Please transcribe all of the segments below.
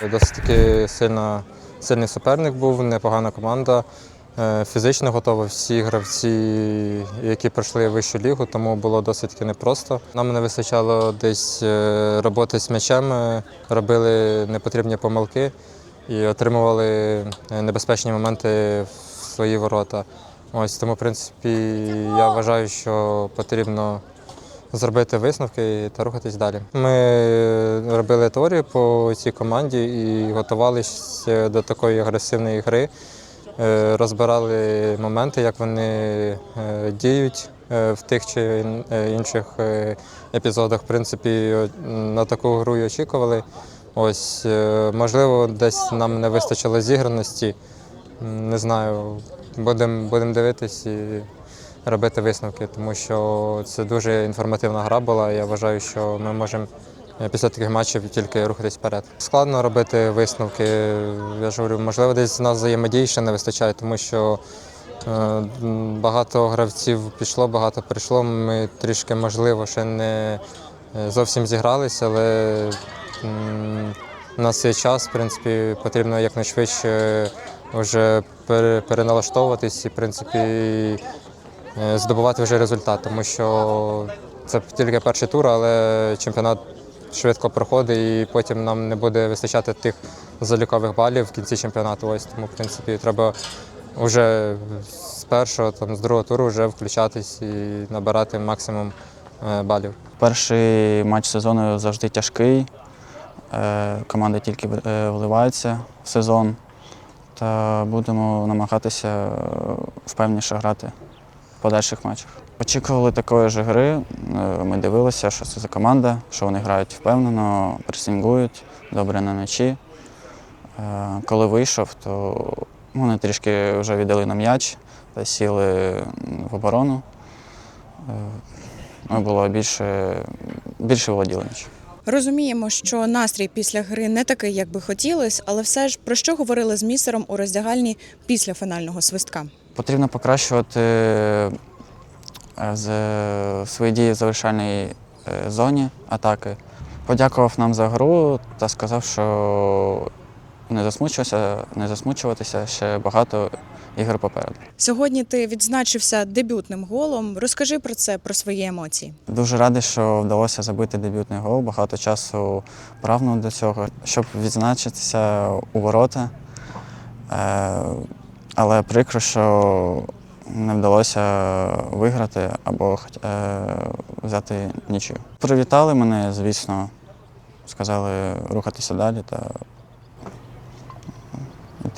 Досить таки сильно, сильний суперник був, непогана команда. Е, Фізично готова всі гравці, які пройшли вищу лігу, тому було досить непросто. Нам не вистачало десь е, роботи з м'ячем, робили непотрібні помилки і отримували небезпечні моменти в свої ворота. Ось тому, в принципі, я вважаю, що потрібно зробити висновки та рухатись далі. Ми робили теорію по цій команді і готувалися до такої агресивної гри. Е, Розбирали моменти, як вони е, діють е, в тих чи е, інших е, епізодах. В принципі, на таку гру і очікували. Ось, е, можливо, десь нам не вистачило зіграності. Не знаю, будемо будем дивитись і робити висновки, тому що це дуже інформативна гра була. Я вважаю, що ми можемо е, після таких матчів тільки рухатись вперед. Складно робити висновки. Я ж говорю, можливо, десь нас взаємодії ще не вистачає, тому що е, багато гравців пішло, багато прийшло. Ми трішки, можливо, ще не е, зовсім зігралися, але у нас є час, в принципі, потрібно якнайшвидше вже пере- переналаштовуватись і, в принципі, здобувати вже результат, тому що це тільки перший тур, але чемпіонат швидко проходить і потім нам не буде вистачати тих залікових балів в кінці чемпіонату. Ось тому, в принципі, треба вже з першого, там, з другого туру вже включатись і набирати максимум е, балів. Перший матч сезону завжди тяжкий. Е, Команди тільки е, вливаються в сезон. Та будемо намагатися е, впевніше грати подальших матчах. Очікували такої ж гри. Е, Ми дивилися, що це за команда, що вони грають впевнено, пресингують, добре на м'ячі. Е, Коли вийшов, то вони трішки вже віддали нам м'яч та сіли в оборону. Е, Ми було більше, більше володіли м'ячем. Розуміємо, що настрій після гри не такий, як би хотілося, але все ж про що говорили з місером у роздягальні після фінального свистка? Потрібно покращувати е, з- свої дії в завершальній е, зоні атаки. Подякував нам за гру та сказав, що не засмучуватися, не засмучуватися ще багато ігор попереду. Сьогодні ти відзначився дебютним голом. Розкажи про це, про свої емоції. Дуже радий, що вдалося забити дебютний гол. Багато часу прагнув до цього, щоб відзначитися у ворота. Е, Але прикро, що не вдалося виграти або е, взяти нічию. Привітали мене, звісно, сказали рухатися далі та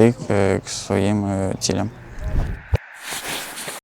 йти к- к своїм е, цілям.